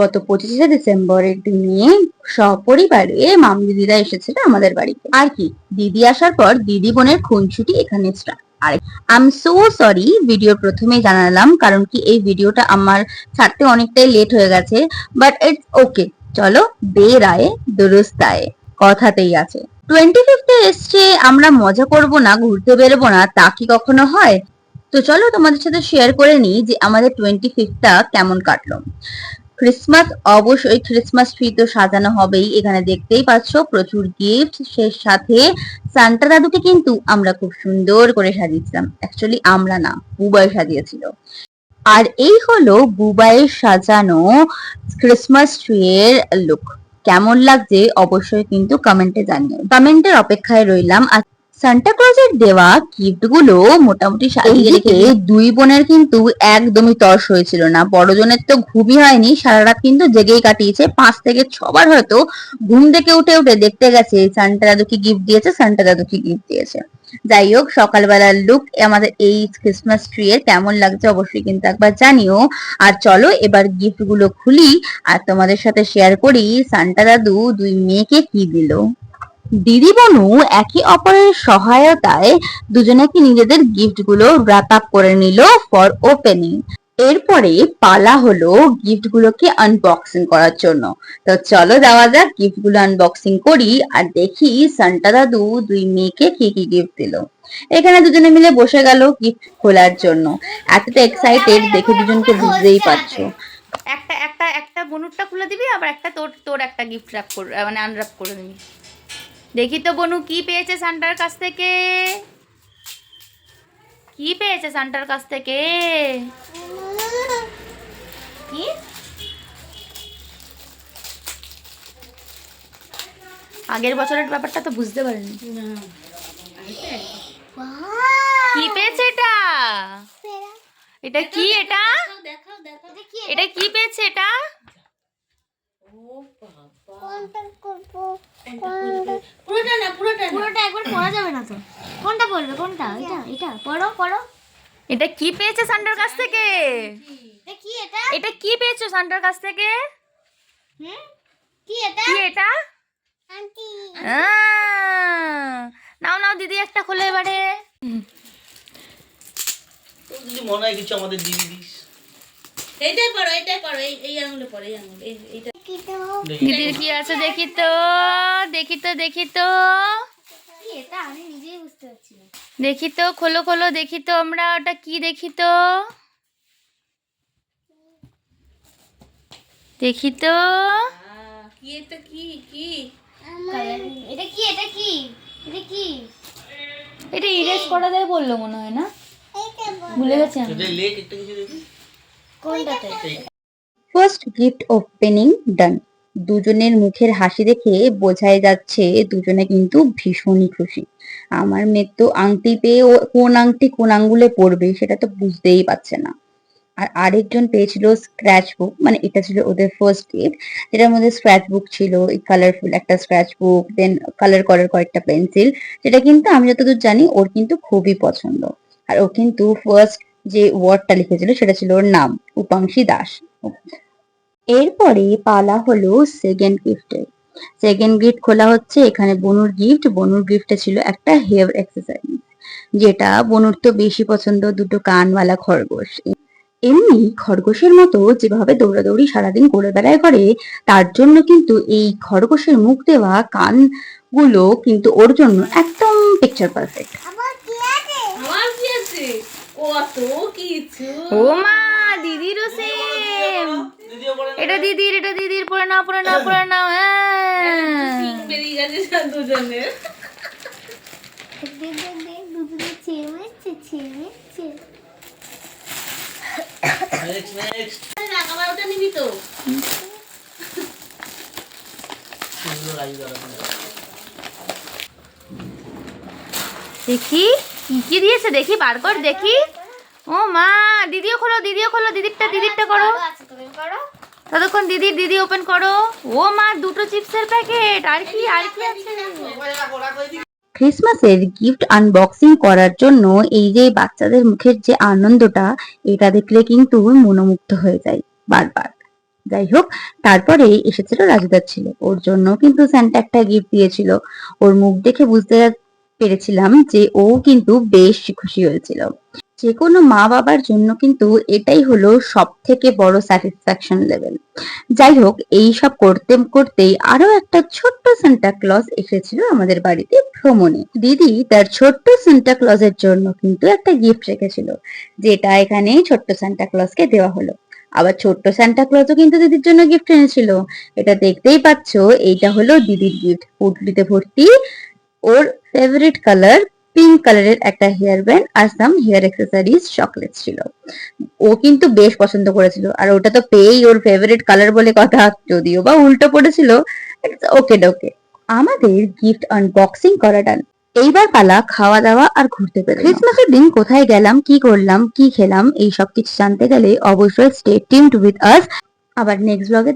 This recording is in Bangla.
গত পঁচিশে ডিসেম্বরের দিনে সপরিবারে মাম দিদিরা এসেছিল আমাদের বাড়িতে। আর কি? দিদি আসার পর দিদি বোনের খুনসুটি এখানে start R I am so sorry video প্রথমেই জানালাম, কারণ কি এই ভিডিওটা আমার ছাড়তে অনেকটাই লেট হয়ে গেছে বাট ইটস ওকে চলো দের আয়ে দুরুস্ত আয়ে কথাতেই আছে। টোয়েন্টি ফিফথে এসছে, আমরা মজা করব না, ঘুরতে বেরোবো না, তা কি কখনো হয়? তো চলো তোমাদের সাথে শেয়ার করে নিই যে আমাদের টোয়েন্টি ফিফথটা কেমন কাটলো। ক্রিসমাস অবশ্যই ক্রিসমাস ট্রি তো সাজানো হবেই। এখানে দেখতেই পাচ্ছ, প্রচুর গিফট সে সাথে সান্টা দাদুকে কিন্তু আমরা খুব সুন্দর করে সাজিয়েছিলাম। অ্যাকচুয়ালি আমরা না, বুবাই সাজিয়েছিল। আর এই হলো বুবাইয়ের সাজানো ক্রিসমাস ট্রি এর লুক কেমন লাগছে, অবশ্যই কিন্তু কমেন্টে জানিও। কমেন্টের অপেক্ষায় রইলাম। আর সান্টা ক্লজের দেওয়া গিফটগুলো মোটামুটি সাজিয়ে রেখে দুই বোনের কিন্তু একদমই তর্স হয়েছিল না। বড়জনের তো ঘুমই হয়নি সারা রাত কিন্তু জেগেই কাটিয়েছে। পাঁচ থেকে ছবার হয়তো ঘুম থেকে উঠে উঠে দেখতে গেছে সান্টা দাদু কি গিফট দিয়েছে সান্টা দাদু কি গিফট দিয়েছে। যাই হোক সকালবেলার লুক আমাদের এই ক্রিসমাস ট্রি এর কেমন লাগছে অবশ্যই কিন্তু একবার জানিও। আর চলো এবার গিফটগুলো খুলি আর তোমাদের সাথে শেয়ার করি সান্টা দাদু দুই মেয়েকে কি দিল? দিদি বনু একে অপরের সহায়তায় দুজনাকে নিজেদের গিফটগুলো র্যাপ আপ করে নিল ফর ওপেনিং এরপরে পালা হলো গিফট গুলোকে আনবক্সিং করার জন্য। তো চলো যাওয়া যাক গিফটগুলো আনবক্সিং করি আর দেখি সান্টা দাদু দুই মেয়েকে কি কি গিফট দিল। এখানে দুজনে মিলে বসে গেল গিফট খোলার জন্য। এতটা এক্সাইটেড দেখে দুজনকে বুঝতেই পারছ। একটা একটা একটা বনুরটা খুলে দিবি, আবার একটা তোর তোর একটা গিফট র্যাপ করে মানে আনর্যাপ করে দিবি। দেখি তো বনু কি পেয়েছে সান্টার কাছ থেকে? কি পেয়েছে সান্টার কাছ থেকে? কি? আগের বছরের ব্যাপারটা তো বুঝতে পারিনি। কি পেয়েছে এটা? এটা কি এটা? এটা কি পেয়েছে এটা? পুরোটা না পুরোটা না পুরোটা একবার পড়া যাবে না তো। কোনটা বলবে? কোনটা? এটা এটা। পড়ো পড়ো। এটা কি পেয়েছে সান্টার কাছ থেকে? এটা কি এটা? এটা কি পেয়েছ সান্টার কাছ থেকে? হুম? কি এটা? কি এটা? আন্টি। নাও নাও দিদি একটা খোলে এবারে। যদি মনে হয় কিছু আমাদের দিয়ে দিস। এইটাই পড়ো এইটাই পড়ো এই এই আঙুলে পড়ো এই আঙুলে এইটা। দিদির কি আছে দেখি তো দেখি তো দেখি তো। এটা আমি নিজেই বুঝতে পারছি না। দেখি তো খোলো খোলো দেখি তো আমরা ওটা কি দেখি তো? দেখি তো। কি এটা কি? কি? এটা কি? এটা কি? এটা কি? এটা ইরেজ করা যায় বলল মনে হয় না? ভুলে গেছি আমি। লেখ একটা কিছু দেখি? কোনটাতে ফার্স্ট গিফট ওপেনিং ডান দুজনের মুখের হাসি দেখে বোঝাই যাচ্ছে দুজনে কিন্তু ভীষণই খুশি। আমার মেয়ে তো আংটি পেয়ে ও কোন আংটি কোন আঙ্গুলে পড়বে সেটা তো বুঝতেই পারছে না। আর আরেকজন পেয়েছিল স্ক্র্যাচ বুক মানে এটা ছিল ওদের ফার্স্ট গিফট যেটার মধ্যে স্ক্র্যাচ বুক ছিল কালারফুল একটা স্ক্র্যাচ বুক দেন কালার করার কয়েকটা পেন্সিল যেটা কিন্তু আমি যতদূর জানি ওর কিন্তু খুবই পছন্দ। আর ও কিন্তু ফার্স্ট যে ওয়ার্ডটা লিখেছিল সেটা ছিল ওর নাম, উপাংশী দাস। এরপরে পালা হলো সেকেন্ড গিফটের সেকেন্ড গিফট খোলা হচ্ছে এখানে বনুর গিফট বনুর গিফটে ছিল একটা হেয়ার এক্সারসাইজ যেটা বনুর তো বেশি পছন্দ দুটো কানওয়ালা খরগোশ। এমনি খরগোশের মতো যেভাবে দৌড়াদৌড়ি সারাদিন করে বেড়ায় করে তার জন্য কিন্তু এই খরগোশের মুখ দেওয়া কানগুলো কিন্তু ওর জন্য একদম পিকচার পারফেক্ট আমার কি আছে? আমার কি আছে? কত কিছু। ও মা দিদিরও সেম দিদিও বলে এটা দিদির এটা দিদির পরে নাও পরে নাও পরে নাও হ্যাঁ। দেখি, কি কি দিয়েছে? দেখি, বার কর, দেখি। ও মা, দিদিও খোলো দিদিও খোলো, দিদিরটা দিদিরটা করো করো। ততক্ষণ দিদির দিদি ওপেন করো। ও মা, দুটো চিপসের প্যাকেট। আর কি আর কি আছে? ক্রিসমাসের গিফট আনবক্সিং করার জন্য এই যে বাচ্চাদের মুখের যে আনন্দটা, এটা দেখলে কিন্তু মনোমুগ্ধ হয়ে যায় বারবার। যাই হোক, তারপরে এসেছিল রাজুদার ছেলে। ওর জন্য কিন্তু স্যান্টা একটা গিফট দিয়েছিল। ওর মুখ দেখে বুঝতে পেরেছিলাম যে ও কিন্তু বেশ খুশি হয়েছিল। যে কোনো মা বাবার জন্য কিন্তু এটাই হলো সব থেকে বড় স্যাটিসফ্যাকশন লেভেল যাই হোক, এই সব করতে, করতেই আরও একটা ছোট্ট ক্লজ এসেছিল আমাদের বাড়িতে ভ্রমণে। দিদি তার ছোট্ট ক্লজের জন্য কিন্তু একটা গিফট রেখেছিল, যেটা এখানে ছোট্ট ক্লজকে দেওয়া হলো। আবার ছোট্ট ক্লজও কিন্তু দিদির জন্য গিফট এনেছিল। এটা দেখতেই পাচ্ছো, এইটা হলো দিদির গিফট পুটলিতে ভর্তি, ওর ফেভারিট কালার পিঙ্ক কালারের একটা হেয়ার ব্যান্ড আর সাম হেয়ার অ্যাক্সেসরিজ চকলেট ছিল। ও কিন্তু বেশ পছন্দ করেছিল। আর ওটা তো পেয়েই ওর ফেভারিট কালার বলে কথা। যদিও বা উল্টো পড়েছিল ওকে ডোকে আমাদের গিফট আনবক্সিং করা ডান এইবার পালা খাওয়া দাওয়া আর ঘুরতে পেরে ক্রিসমাসের দিন কোথায় গেলাম, কি করলাম, কি খেলাম, এই সব কিছু জানতে গেলে অবশ্যই স্টে টিউনড উইথ আস আবার নেক্সট ব্লগে